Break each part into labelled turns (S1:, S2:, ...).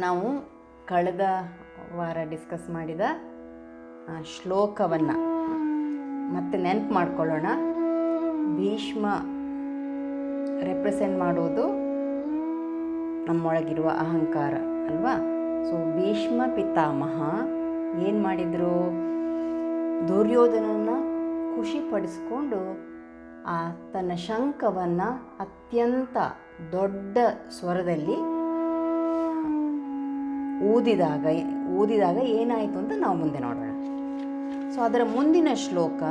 S1: ನಾವು ಕಳೆದ ವಾರ ಡಿಸ್ಕಸ್ ಮಾಡಿದ ಶ್ಲೋಕವನ್ನು ಮತ್ತೆ ನೆನಪು ಮಾಡ್ಕೊಳ್ಳೋಣ. ಭೀಷ್ಮ ರೆಪ್ರೆಸೆಂಟ್ ಮಾಡೋದು ನಮ್ಮೊಳಗಿರುವ ಅಹಂಕಾರ, ಅಲ್ವಾ? ಸೊ ಭೀಷ್ಮ ಪಿತಾಮಹ ಏನು ಮಾಡಿದರು? ದುರ್ಯೋಧನನ ಖುಷಿಪಡಿಸ್ಕೊಂಡು ಆ ತನ್ನ ಶಂಖವನ್ನು ಅತ್ಯಂತ ದೊಡ್ಡ ಸ್ವರದಲ್ಲಿ ಊದಿದಾಗ ಊದಿದಾಗ ಏನಾಯಿತು ಅಂತ ನಾವು ಮುಂದೆ ನೋಡೋಣ ಸೊ ಅದರ ಮುಂದಿನ ಶ್ಲೋಕ,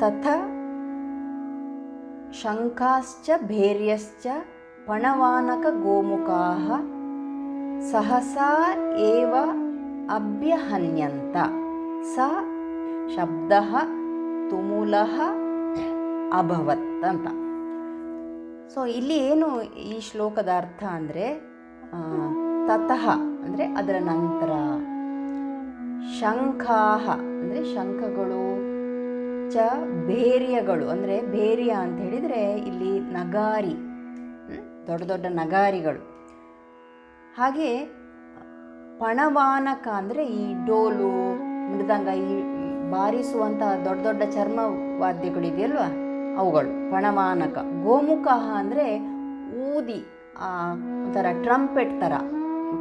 S1: ತಥ ಶಂಕಾಶ್ಚ ಭೇರ್ಯಶ್ಚ ಪಣವಾನಕ ಗೋಮುಖಾ ಸಹಸಾ ಏವ ಅಭ್ಯಹನ್ಯಂತ. ಸ ಶಬ್ದ ತುಮುಲ ಅಭವತ್ ಅಂತ. ಸೊ ಇಲ್ಲಿ ಏನು ಈ ಶ್ಲೋಕದ ಅರ್ಥ ಅಂದರೆ ತತಃ ಅಂದರೆ ಅದರ ನಂತರ. ಶಂಖಾಹ ಅಂದರೆ ಶಂಖಗಳು ಚ ಭೇರ್ಯಗಳು ಅಂದರೆ ಭೇರ್ಯ ಅಂತ ಹೇಳಿದರೆ ಇಲ್ಲಿ ನಗಾರಿ ದೊಡ್ಡ ದೊಡ್ಡ ನಗಾರಿಗಳು. ಹಾಗೆ ಪಣವಾನಕ ಅಂದರೆ ಈ ಡೋಲು, ಮೃದಂಗ ಈ ಬಾರಿಸುವಂಥ ದೊಡ್ಡ ದೊಡ್ಡ ಚರ್ಮ ವಾದ್ಯಗಳಿದೆಯಲ್ವ ಅವುಗಳು ಪಣವಾನಕ. ಗೋಮುಖ ಅಂದರೆ ಊದಿ. ಒಂಥರ ಟ್ರಂಪೆಟ್ ಥರ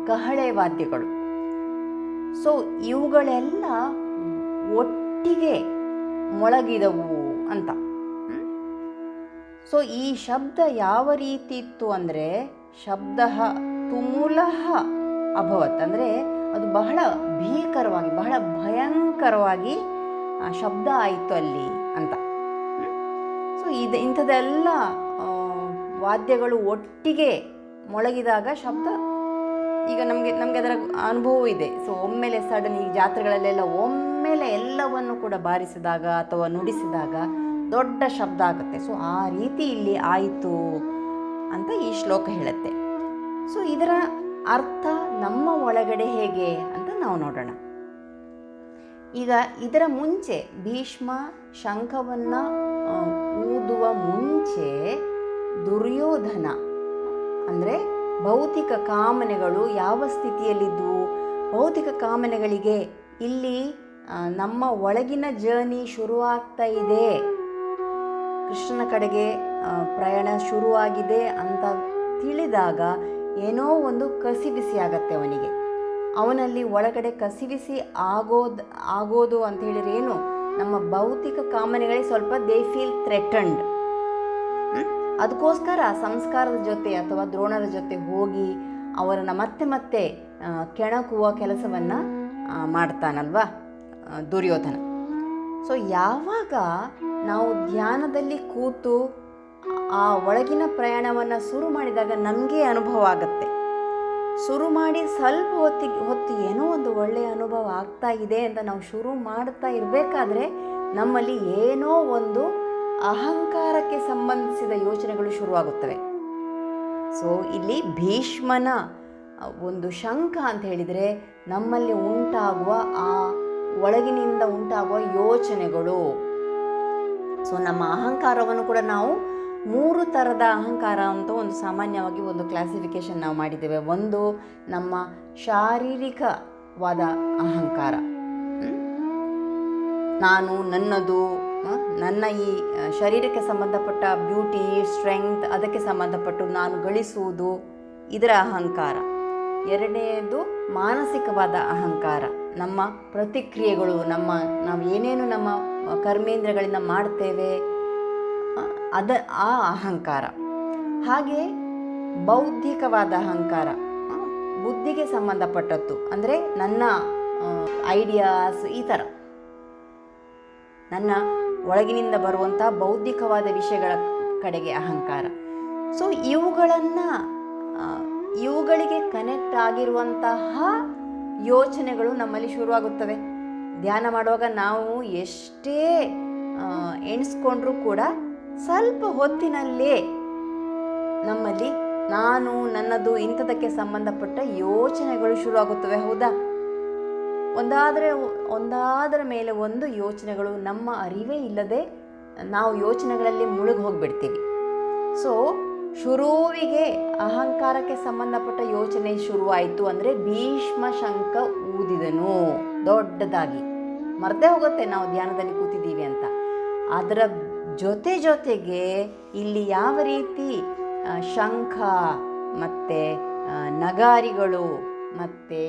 S1: ಕಹಳೆ ವಾದ್ಯಗಳು. ಸೊ ಇವುಗಳೆಲ್ಲ ಒಟ್ಟಿಗೆ ಮೊಳಗಿದವು ಅಂತ. ಸೊ ಈ ಶಬ್ದ ಯಾವ ರೀತಿ ಇತ್ತು ಅಂದರೆ, ಶಬ್ದ ತುಮುಲಃ ಅಭವತ್. ಅಂದರೆ, ಅದು ಬಹಳ ಭೀಕರವಾಗಿ, ಬಹಳ ಭಯಂಕರವಾಗಿ ಶಬ್ದ ಆಯಿತು ಅಲ್ಲಿ ಅಂತ. ಸೊ ಇದು ಇಂಥದ್ದೆಲ್ಲ ವಾದ್ಯಗಳು ಒಟ್ಟಿಗೆ ಮೊಳಗಿದಾಗ ಶಬ್ದ ಈಗ ನಮಗೆ ನಮಗೆ ಅದರ ಅನುಭವ ಇದೆ. ಸೊ ಒಮ್ಮೆಲೆ ಸಡನ್ ಈ ಜಾತ್ರೆಗಳಲ್ಲೆಲ್ಲ ಒಮ್ಮೆಲೆ ಎಲ್ಲವನ್ನು ಕೂಡ ಬಾರಿಸಿದಾಗ ಅಥವಾ ನುಡಿಸಿದಾಗ ದೊಡ್ಡ ಶಬ್ದ ಆಗುತ್ತೆ. ಸೊ ಆ ರೀತಿ ಇಲ್ಲಿ ಆಯಿತು ಅಂತ ಈ ಶ್ಲೋಕ ಹೇಳುತ್ತೆ. ಸೊ ಇದರ ಅರ್ಥ ನಮ್ಮ ಒಳಗಡೆ ಹೇಗೆ ಅಂತ ನಾವು ನೋಡೋಣ. ಈಗ ಇದರ ಮುಂಚೆ ಭೀಷ್ಮ ಶಂಖವನ್ನು ಊದುವ ಮುಂಚೆ ದುರ್ಯೋಧನ. ಅಂದರೆ ಭೌತಿಕ ಕಾಮನೆಗಳು ಯಾವ ಸ್ಥಿತಿಯಲ್ಲಿದ್ದವು ಭೌತಿಕ ಕಾಮನೆಗಳಿಗೆ ಇಲ್ಲಿ ನಮ್ಮ ಒಳಗಿನ ಜರ್ನಿ ಶುರುವಾಗ್ತಾ ಇದೆ. ಕೃಷ್ಣನ ಕಡೆಗೆ ಪ್ರಯಾಣ ಶುರುವಾಗಿದೆ ಅಂತ ತಿಳಿದಾಗ ಏನೋ ಒಂದು ಕಸಿಬಿಸಿ ಆಗತ್ತೆ ಅವನಿಗೆ. ಅವನಲ್ಲಿ ಒಳಗಡೆ ಕಸಿಬಿಸಿ ಆಗೋದು ಆಗೋದು ಅಂತ ಹೇಳಿದ್ರೆ ಏನು? ನಮ್ಮ ಭೌತಿಕ ಕಾಮನೆಗಳಿಗೆ ಸ್ವಲ್ಪ ದೇ ಫೀಲ್ ಥ್ರೆಟನ್ಡ್ ಅದಕ್ಕೋಸ್ಕರ ಸಂಸ್ಕಾರದ ಜೊತೆ ಅಥವಾ ದ್ರೋಣರ ಜೊತೆ ಹೋಗಿ ಅವರನ್ನು ಮತ್ತೆ ಮತ್ತೆ ಕೆಣಕುವ ಕೆಲಸವನ್ನು ಮಾಡ್ತಾನಲ್ವಾ ದುರ್ಯೋಧನ. ಸೊ ಯಾವಾಗ ನಾವು ಧ್ಯಾನದಲ್ಲಿ ಕೂತು ಆ ಒಳಗಿನ ಪ್ರಯಾಣವನ್ನು ಶುರು ಮಾಡಿದಾಗ ನಮಗೆ ಅನುಭವ ಆಗುತ್ತೆ. ಶುರು ಮಾಡಿ ಸ್ವಲ್ಪ ಹೊತ್ತಿಗೆ, ಹೊತ್ತು ಏನೋ ಒಂದು ಒಳ್ಳೆಯ ಅನುಭವ ಆಗ್ತಾ ಇದೆ ಅಂತ ನಾವು ಶುರು ಮಾಡ್ತಾ ಇರಬೇಕಾದ್ರೆ ನಮ್ಮಲ್ಲಿ ಏನೋ ಒಂದು ಅಹಂಕಾರಕ್ಕೆ ಸಂಬಂಧಿಸಿದ ಯೋಚನೆಗಳು ಶುರುವಾಗುತ್ತವೆ. ಸೊ ಇಲ್ಲಿ ಭೀಷ್ಮನ ಒಂದು ಶಂಕ ಅಂತ ಹೇಳಿದರೆ ನಮ್ಮಲ್ಲಿ ಉಂಟಾಗುವ, ಆ ಒಳಗಿನಿಂದ ಉಂಟಾಗುವ ಯೋಚನೆಗಳು. ಸೊ ನಮ್ಮ ಅಹಂಕಾರವನ್ನು ಕೂಡ ನಾವು ಮೂರು ಥರದ ಅಹಂಕಾರ ಅಂತ ಒಂದು ಸಾಮಾನ್ಯವಾಗಿ ಒಂದು ಕ್ಲಾಸಿಫಿಕೇಶನ್ ನಾವು ಮಾಡಿದ್ದೇವೆ. ಒಂದು ನಮ್ಮ ಶಾರೀರಿಕವಾದ ಅಹಂಕಾರ. ನಾನು ನನ್ನದು ನನ್ನ ಈ ಶರೀರಕ್ಕೆ ಸಂಬಂಧಪಟ್ಟ ಬ್ಯೂಟಿ, ಸ್ಟ್ರೆಂಗ್ತ್, ಅದಕ್ಕೆ ಸಂಬಂಧಪಟ್ಟು ನಾನು ಗಳಿಸುವುದು ಇದರ ಅಹಂಕಾರ. ಎರಡನೆಯದು ಮಾನಸಿಕವಾದ ಅಹಂಕಾರ. ನಮ್ಮ ಪ್ರತಿಕ್ರಿಯೆಗಳು, ನಮ್ಮ, ನಾವು ಏನೇನು ನಮ್ಮ ಕರ್ಮೇಂದ್ರಗಳಿಂದ ಮಾಡ್ತೇವೆ ಅದ, ಆ ಅಹಂಕಾರ. ಹಾಗೆ ಬೌದ್ಧಿಕವಾದ ಅಹಂಕಾರ. ಬುದ್ಧಿಗೆ ಸಂಬಂಧಪಟ್ಟದ್ದು. ಅಂದರೆ ನನ್ನ ಐಡಿಯಾಸ್ ಈ ಥರ. ನನ್ನ ಒಳಗಿನಿಂದ ಬರುವಂಥ ಬೌದ್ಧಿಕವಾದ ವಿಷಯಗಳ ಕಡೆಗೆ ಅಹಂಕಾರ. ಸೊ ಇವುಗಳನ್ನು ಇವುಗಳಿಗೆ ಕನೆಕ್ಟ್ ಆಗಿರುವಂತಹ ಯೋಚನೆಗಳು ನಮ್ಮಲ್ಲಿ ಶುರುವಾಗುತ್ತವೆ. ಧ್ಯಾನ ಮಾಡುವಾಗ ನಾವು ಎಷ್ಟೇ ಎಣಿಸ್ಕೊಂಡ್ರೂ ಕೂಡ ಸ್ವಲ್ಪ ಹೊತ್ತಿನಲ್ಲೇ ನಮ್ಮಲ್ಲಿ ನಾನು, ನನ್ನದು ಇಂಥದಕ್ಕೆ ಸಂಬಂಧಪಟ್ಟ ಯೋಚನೆಗಳು ಶುರುವಾಗುತ್ತವೆ. ಹೌದಾ? ಒಂದಾದರೆ ಒಂದಾದರ ಮೇಲೆ ಒಂದು ಯೋಚನೆಗಳು ನಮ್ಮ ಅರಿವೇ ಇಲ್ಲದೆ ನಾವು ಯೋಚನೆಗಳಲ್ಲಿ ಮುಳುಗಿ ಹೋಗಿಬಿಡ್ತೀವಿ. ಸೊ ಶುರುವಿಗೆ ಅಹಂಕಾರಕ್ಕೆ ಸಂಬಂಧಪಟ್ಟ ಯೋಚನೆ ಶುರುವಾಯಿತು ಅಂದರೆ ಭೀಷ್ಮ ಶಂಕ ಊದಿದನು. ದೊಡ್ಡದಾಗಿ. ಮರದೇ ಹೋಗುತ್ತೆ ನಾವು ಧ್ಯಾನದಲ್ಲಿ ಕೂತಿದ್ದೀವಿ ಅಂತ. ಅದರ ಜೊತೆ ಜೊತೆಗೆ ಇಲ್ಲಿ ಯಾವ ರೀತಿ ಶಂಖ ಮತ್ತು ನಗಾರಿಗಳು ಮತ್ತು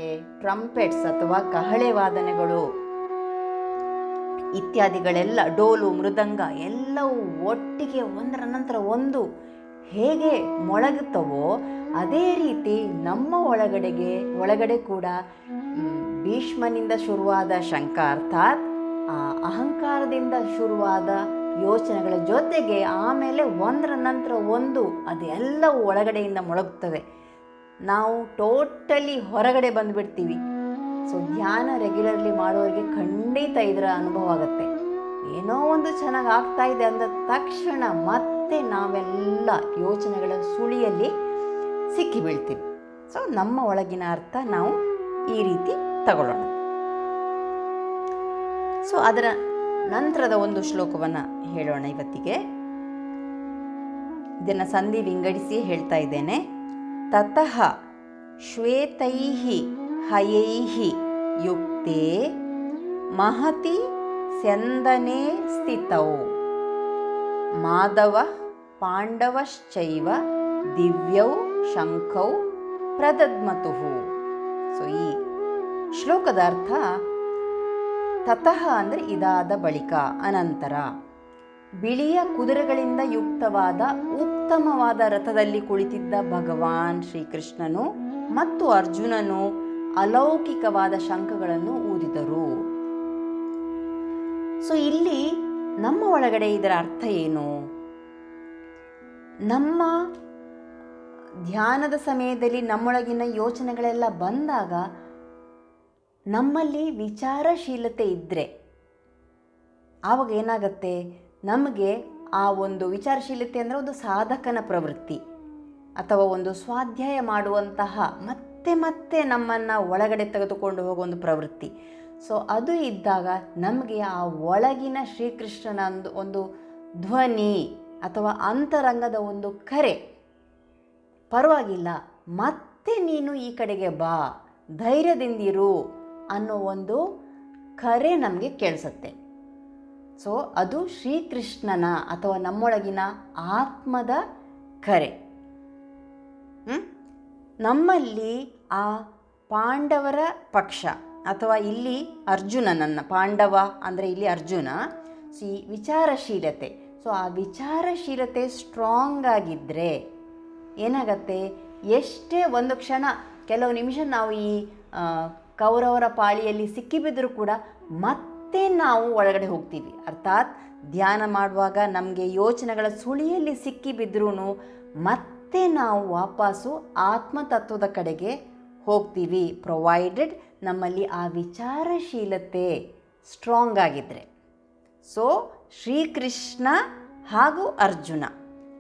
S1: ಟ್ರಂಪೆಟ್ಸ್ ಅಥವಾ ಕಹಳೆ ವಾದನೆಗಳು ಇತ್ಯಾದಿಗಳೆಲ್ಲ, ಡೋಲು, ಮೃದಂಗ ಎಲ್ಲವೂ ಒಟ್ಟಿಗೆ ಒಂದರ ನಂತರ ಒಂದು ಹೇಗೆ ಮೊಳಗುತ್ತವೋ ಅದೇ ರೀತಿ ನಮ್ಮ ಒಳಗಡೆಗೆ, ಒಳಗಡೆ ಕೂಡ ಭೀಷ್ಮನಿಂದ ಶುರುವಾದ ಶಂಕ ಅರ್ಥಾತ್, ಆ ಅಹಂಕಾರದಿಂದ ಶುರುವಾದ ಯೋಚನೆಗಳ ಜೊತೆಗೆ ಆಮೇಲೆ ಒಂದರ ನಂತರ ಒಂದು ಅದೆಲ್ಲವೂ ಒಳಗಡೆಯಿಂದ ಮೊಳಗುತ್ತವೆ. ನಾವು ಟೋಟಲಿ ಹೊರಗಡೆ ಬಂದುಬಿಡ್ತೀವಿ. ಸೊ ಧ್ಯಾನ ರೆಗ್ಯುಲರ್ಲಿ ಮಾಡೋರಿಗೆ ಖಂಡಿತ ಇದರ ಅನುಭವ ಆಗುತ್ತೆ. ಏನೋ ಒಂದು ಚೆನ್ನಾಗಿ ಆಗ್ತಾ ಇದೆ ಅಂದ ತಕ್ಷಣ ಮತ್ತೆ ನಾವೆಲ್ಲ ಯೋಚನೆಗಳ ಸುಳಿಯಲ್ಲಿ ಸಿಕ್ಕಿ ಬೀಳ್ತೀವಿ ಸೊ ನಮ್ಮ ಒಳಗಿನ ಅರ್ಥ ನಾವು ಈ ರೀತಿ ತಗೊಳ್ಳೋಣ. ಸೊ ಅದರ ನಂತರದ ಒಂದು ಶ್ಲೋಕವನ್ನು ಹೇಳೋಣ ಇವತ್ತಿಗೆ. ಇದನ್ನು ಸಂಧಿ ವಿಂಗಡಿಸಿ ಹೇಳ್ತಾ ಇದ್ದೇನೆ. ತತಃ ಶ್ವೇತೈಃ ಹಯೈಃ ಯುಕ್ತೆ ಮಹತಿ ಸ್ಯಂದನೆ ಸ್ಥಿತೌ. ಮಾಧವ ಪಾಂಡವಶ್ಚೈವ ದಿವ್ಯೌ ಶಂಖೌ ಪ್ರದದ್ಮತು ಸೊ ಈ ಶ್ಲೋಕದ ಅರ್ಥ ತತಃ ಅಂದರೆ ಇದಾದ ಬಳಿಕ, ಅನಂತರ. ಬಿಳಿಯ ಕುದುರೆಗಳಿಂದ ಯುಕ್ತವಾದ, ಉತ್ತಮವಾದ ರಥದಲ್ಲಿ ಕುಳಿತಿದ್ದ ಭಗವಾನ್ ಶ್ರೀಕೃಷ್ಣನು ಮತ್ತು ಅರ್ಜುನನು ಅಲೌಕಿಕವಾದ ಶಂಖಗಳನ್ನು ಊದಿದರು. ಸೊ ಇಲ್ಲಿ ನಮ್ಮ ಒಳಗಡೆ ಇದರ ಅರ್ಥ ಏನು? ನಮ್ಮ ಧ್ಯಾನದ ಸಮಯದಲ್ಲಿ ನಮ್ಮೊಳಗಿನ ಯೋಚನೆಗಳೆಲ್ಲ ಬಂದಾಗ ನಮ್ಮಲ್ಲಿ ವಿಚಾರಶೀಲತೆ ಇದ್ದರೆ ಆವಾಗ ಏನಾಗುತ್ತೆ? ನಮಗೆ ಆ ಒಂದು ವಿಚಾರಶೀಲತೆ ಅಂದರೆ ಒಂದು ಸಾಧಕನ ಪ್ರವೃತ್ತಿ ಅಥವಾ ಒಂದು ಸ್ವಾಧ್ಯಾಯ ಮಾಡುವಂತಹ ಮತ್ತೆ ಮತ್ತೆ ನಮ್ಮನ್ನು ಒಳಗಡೆ ತೆಗೆದುಕೊಂಡು ಹೋಗೋ ಒಂದು ಪ್ರವೃತ್ತಿ. ಸೊ ಅದು ಇದ್ದಾಗ ನಮಗೆ ಆ ಒಳಗಿನ ಶ್ರೀಕೃಷ್ಣನ ಒಂದು ಒಂದು ಧ್ವನಿ ಅಥವಾ ಅಂತರಂಗದ ಒಂದು ಕರೆ, ಪರವಾಗಿಲ್ಲ, ಮತ್ತೆ ನೀನು ಈ ಕಡೆಗೆ ಬಾ, ಧೈರ್ಯದಿಂದಿರು ಅನ್ನೋ ಒಂದು ಕರೆ ನಮಗೆ ಕೇಳಿಸುತ್ತೆ. ಸೊ ಅದು ಶ್ರೀಕೃಷ್ಣನ ಅಥವಾ ನಮ್ಮೊಳಗಿನ ಆತ್ಮದ ಕರೆ? ನಮ್ಮಲ್ಲಿ ಆ ಪಾಂಡವರ ಪಕ್ಷ ಅಥವಾ ಇಲ್ಲಿ ಅರ್ಜುನನನ್ನ, ಪಾಂಡವ ಅಂದರೆ ಇಲ್ಲಿ ಅರ್ಜುನ, ಸೊ ವಿಚಾರಶೀಲತೆ. ಸೊ ಆ ವಿಚಾರಶೀಲತೆ ಸ್ಟ್ರಾಂಗ್ ಆಗಿದ್ದರೆ ಏನಾಗತ್ತೆ? ಎಷ್ಟೇ ಒಂದು ಕ್ಷಣ, ಕೆಲವು ನಿಮಿಷ ನಾವು ಈ ಕೌರವರ ಪಾಳಿಯಲ್ಲಿ ಸಿಕ್ಕಿಬಿದ್ದರೂ ಕೂಡ ಮತ್ತೆ ನಾವು ಒಳಗಡೆ ಹೋಗ್ತೀವಿ. ಅರ್ಥಾತ್ ಧ್ಯಾನ ಮಾಡುವಾಗ ನಮಗೆ ಯೋಚನೆಗಳ ಸುಳಿಯಲ್ಲಿ ಸಿಕ್ಕಿ ಬಿದ್ರೂ ಮತ್ತೆ ನಾವು ವಾಪಸ್ಸು ಆತ್ಮತತ್ವದ ಕಡೆಗೆ ಹೋಗ್ತೀವಿ. ಪ್ರೊವೈಡೆಡ್ ನಮ್ಮಲ್ಲಿ ಆ ವಿಚಾರಶೀಲತೆ ಸ್ಟ್ರಾಂಗ್ ಆಗಿದ್ದರೆ ಸೊ ಶ್ರೀಕೃಷ್ಣ ಹಾಗೂ ಅರ್ಜುನ,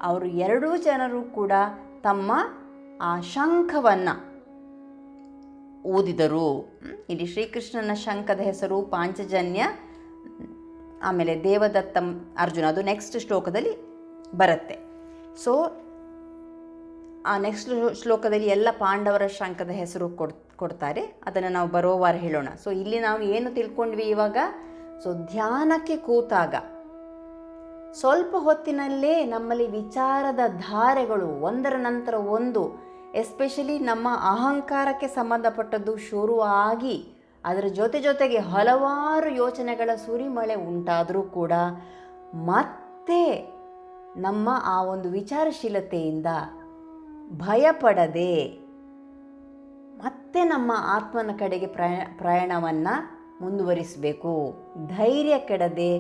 S1: ಅವರು ಎರಡೂ ಜನರು ಕೂಡ ತಮ್ಮ ಆ ಶಂಖವನ್ನು ಊದಿದರು ಇಲ್ಲಿ ಶ್ರೀಕೃಷ್ಣನ ಶಂಖದ ಹೆಸರು ಪಾಂಚಜನ್ಯ, ಆಮೇಲೆ ದೇವದತ್ತ ಅರ್ಜುನ, ಅದು ನೆಕ್ಸ್ಟ್ ಶ್ಲೋಕದಲ್ಲಿ ಬರುತ್ತೆ. ಸೊ ಆ ನೆಕ್ಸ್ಟ್ ಶ್ಲೋಕದಲ್ಲಿ ಎಲ್ಲ ಪಾಂಡವರ ಶಂಖದ ಹೆಸರು ಕೊಡ್, ಕೊಡ್ತಾರೆ. ಅದನ್ನು ನಾವು ಬರೋ ವಾರ ಹೇಳೋಣ. ಸೊ ಇಲ್ಲಿ ನಾವು ಏನು ತಿಳ್ಕೊಂಡ್ವಿ ಇವಾಗ? ಸೊ ಧ್ಯಾನಕ್ಕೆ ಕೂತಾಗ, ಸ್ವಲ್ಪ ಹೊತ್ತಿನಲ್ಲೇ ನಮ್ಮಲ್ಲಿ ವಿಚಾರದ ಧಾರೆಗಳು ಒಂದರ ನಂತರ ಒಂದು ಎಸ್ಪೆಷಲಿ ನಮ್ಮ ಅಹಂಕಾರಕ್ಕೆ ಸಂಬಂಧಪಟ್ಟದ್ದು ಶುರುವಾಗಿ ಅದರ ಜೊತೆ ಜೊತೆಗೆ ಹಲವಾರು ಯೋಚನೆಗಳ ಸುರಿಮಳೆ ಉಂಟಾದರೂ ಕೂಡ ಮತ್ತೆ ನಮ್ಮ ಆ ಒಂದು ವಿಚಾರಶೀಲತೆಯಿಂದ ಭಯಪಡದೆ ಮತ್ತೆ ನಮ್ಮ ಆತ್ಮನ ಕಡೆಗೆ ಪ್ರಯ, ಪ್ರಯಾಣವನ್ನು ಮುಂದುವರಿಸಬೇಕು. ಧೈರ್ಯ ಕೆಡದೆ,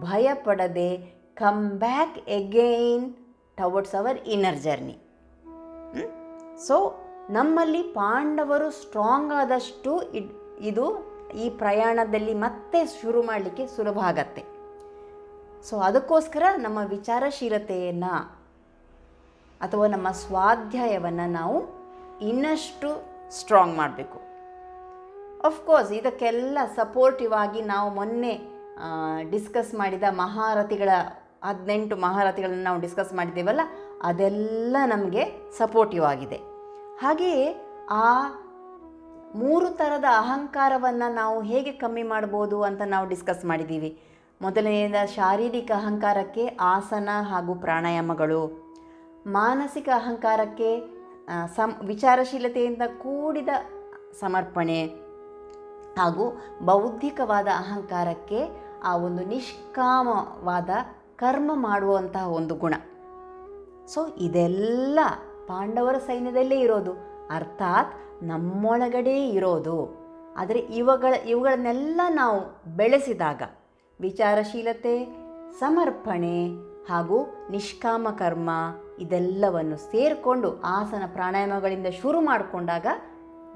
S1: ಭಯಪಡದೆ come back again towards our inner journey so ನಮ್ಮಲ್ಲಿ ಪಾಂಡವರು ಸ್ಟ್ರಾಂಗ್ ಆದಷ್ಟು ಇದು ಈ ಪ್ರಯಾಣದಲ್ಲಿ ಮತ್ತೆ ಶುರು ಮಾಡಲಿಕ್ಕೆ ಸುಲಭ ಆಗತ್ತೆ. ಸೊ ಅದಕ್ಕೋಸ್ಕರ ನಮ್ಮ ವಿಚಾರಶೀಲತೆಯನ್ನು ಅಥವಾ ನಮ್ಮ ಸ್ವಾಧ್ಯಾಯವನ್ನು ನಾವು ಇನ್ನಷ್ಟು ಸ್ಟ್ರಾಂಗ್ ಮಾಡಬೇಕು. ಅಫ್ಕೋರ್ಸ್ ಇದಕ್ಕೆಲ್ಲ ಸಪೋರ್ಟಿವ್ ಆಗಿ ನಾವು ಮೊನ್ನೆ ಡಿಸ್ಕಸ್ ಮಾಡಿದ ಮಹಾರಥಿಗಳ ಹದಿನೆಂಟು ಮಹಾರಥಿಗಳನ್ನು ನಾವು ಡಿಸ್ಕಸ್ ಮಾಡಿದ್ದೇವಲ್ಲ ಅದೆಲ್ಲ ನಮಗೆ ಸಪೋರ್ಟಿವ್ ಆಗಿದೆ. ಹಾಗೆಯೇ ಆ ಮೂರು ಥರದ ಅಹಂಕಾರವನ್ನು ನಾವು ಹೇಗೆ ಕಮ್ಮಿ ಮಾಡ್ಬೋದು ಅಂತ ನಾವು ಡಿಸ್ಕಸ್ ಮಾಡಿದ್ದೀವಿ ಮೊದಲನೆಯದ ಶಾರೀರಿಕ ಅಹಂಕಾರಕ್ಕೆ ಆಸನ ಹಾಗೂ ಪ್ರಾಣಾಯಾಮಗಳು, ಮಾನಸಿಕ ಅಹಂಕಾರಕ್ಕೆ ಸಂ, ವಿಚಾರಶೀಲತೆಯಿಂದ ಕೂಡಿದ ಸಮರ್ಪಣೆ ಹಾಗೂ ಬೌದ್ಧಿಕವಾದ ಅಹಂಕಾರಕ್ಕೆ ಆ ಒಂದು ನಿಷ್ಕಾಮವಾದ ಕರ್ಮ ಮಾಡುವಂತಹ ಒಂದು ಗುಣ. ಸೊ ಇದೆಲ್ಲ ಪಾಂಡವರ ಸೈನ್ಯದಲ್ಲೇ ಇರೋದು. ಅರ್ಥಾತ್ ನಮ್ಮೊಳಗಡೆ ಇರೋದು. ಆದರೆ ಇವುಗಳ, ಇವುಗಳನ್ನೆಲ್ಲ ನಾವು ಬೆಳೆಸಿದಾಗ ವಿಚಾರಶೀಲತೆ, ಸಮರ್ಪಣೆ ಹಾಗೂ ನಿಷ್ಕಾಮ ಕರ್ಮ ಇದೆಲ್ಲವನ್ನು ಸೇರಿಕೊಂಡು ಆಸನ ಪ್ರಾಣಾಯಾಮಗಳಿಂದ ಶುರು ಮಾಡಿಕೊಂಡಾಗ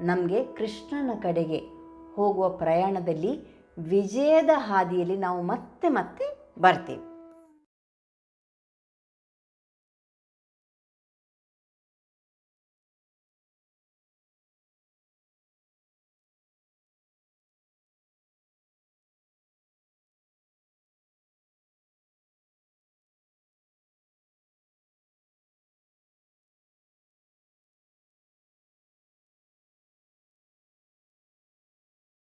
S1: ನಮಗೆ ಕೃಷ್ಣನ ಕಡೆಗೆ ಹೋಗುವ ಪ್ರಯಾಣದಲ್ಲಿ ವಿಜಯದ ಹಾದಿಯಲ್ಲಿ ನಾವು ಮತ್ತೆ ಮತ್ತೆ ಬರ್ತೀವಿ.